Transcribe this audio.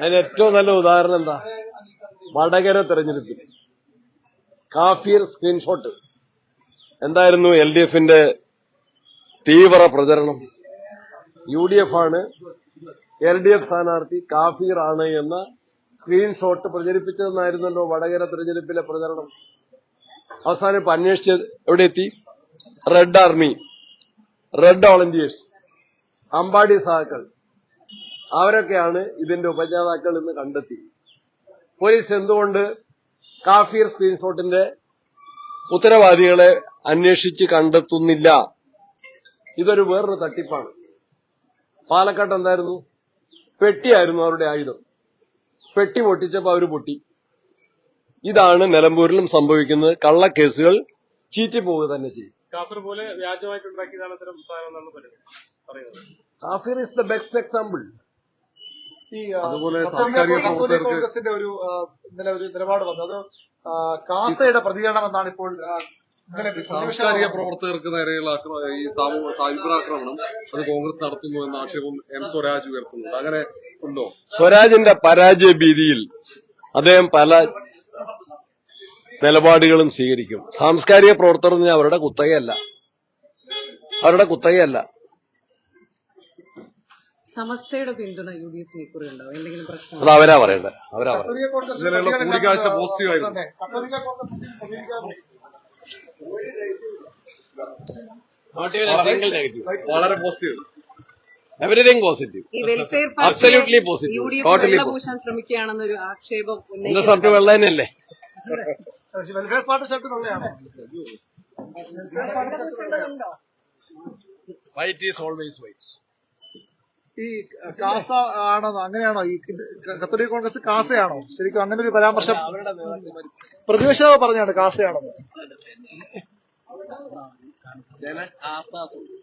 അതിന് ഏറ്റവും നല്ല ഉദാഹരണം എന്താ? വടകര തെരഞ്ഞെടുപ്പിൽ. കാഫിർ സ്ക്രീൻഷോട്ട് എന്തായിരുന്നു എൽ ഡി എഫിന്റെ തീവ്ര പ്രചരണം? യു ഡി എഫ് ആണ് എൽ ഡി എഫ് സ്ഥാനാർത്ഥി കാഫീർ ആണ് എന്ന സ്ക്രീൻഷോട്ട് പ്രചരിപ്പിച്ചതെന്നായിരുന്നല്ലോ വടകര തെരഞ്ഞെടുപ്പിലെ പ്രചരണം. അവസാനം ഇപ്പൊ അന്വേഷിച്ചത് എവിടെ എത്തി? Red army. Red volunteers. Ambadi സഹാക്കൾ അവരൊക്കെയാണ് ഇതിന്റെ ഉപജ്ഞാതാക്കൾ എന്ന് കണ്ടെത്തി. പോലീസ് എന്തുകൊണ്ട് കാഫീർ സ്ക്രീൻഷോട്ടിന്റെ ഉത്തരവാദികളെ അന്വേഷിച്ച് കണ്ടെത്തുന്നില്ല? ഇതൊരു വേറൊരു തട്ടിപ്പാണ്. പാലക്കാട്ട് എന്തായിരുന്നു? പെട്ടിയായിരുന്നു അവരുടെ ആയുധം. പെട്ടി പൊട്ടിച്ചപ്പോ അവർ പൊട്ടി. ഇതാണ് നിലമ്പൂരിലും സംഭവിക്കുന്നത്. കള്ളക്കേസുകൾ ചീറ്റിപ്പോവുക തന്നെ ചെയ്യും. കാഫിർ ഇസ് ദ ബെസ്റ്റ് എക്സാമ്പിൾ ഈ അതുപോലെ കത്തോലിക്ക സാംസ്കാരിക കത്തോലിക്ക പ്രവർത്തകർക്ക് കോൺഗ്രസിന്റെ ഒരു ഇന്നലെ ഒരു നിലപാട് വന്നത് കാസയുടെ പ്രതികരണം എന്നാണ് ഇപ്പോൾ സാംസ്കാരിക പ്രവർത്തകർക്ക് നേരെയുള്ള ഈ സാമൂഹ്യ സൈബർ ആക്രമണം അത് കോൺഗ്രസ് നടത്തുന്നു എന്ന ആക്ഷേപം എം സ്വരാജ് ഉയർത്തുന്നുണ്ട്. അങ്ങനെ ഉണ്ടോ? സ്വരാജിന്റെ പരാജയ ഭീതിയിൽ അദ്ദേഹം പല നിലപാടുകളും സ്വീകരിക്കും. സാംസ്കാരിക പ്രവർത്തകർ അവരുടെ കുത്തകയല്ല. അവരുടെ കുത്തകയല്ല. സമസ്തയുടെ പിന്തുണ യു ഡി എഫിന് ഇക്കുറി ഉണ്ടാവും എന്തെങ്കിലും പ്രശ്നം അത് അവരാ പറയണ്ടേ. അവരാ കൂടിക്കാഴ്ച? പോസിറ്റീവ് ആയിരുന്നു. വളരെ positive everything positive F Totally വെള്ളപൂശാൻ ശ്രമിക്കുകയാണെന്നൊരു ആക്ഷേപം. ഷർട്ട് വെള്ള തന്നെയല്ലേ വെൽഫെയർ പാർട്ടി ഷർട്ടിലുള്ളതാണോ വൈറ്റ് ഈസ് ഓൾവേസ് വൈറ്റ് ഈ കാസ ആണോ അങ്ങനെയാണോ? ഈ കത്തോലിക് കോൺഗ്രസ് കാസയാണോ? ശരിക്കും അങ്ങനെ ഒരു പരാമർശം പ്രതിപക്ഷ പറഞ്ഞാണ് കാസയാണോ ചില ആസാസുണ്ട്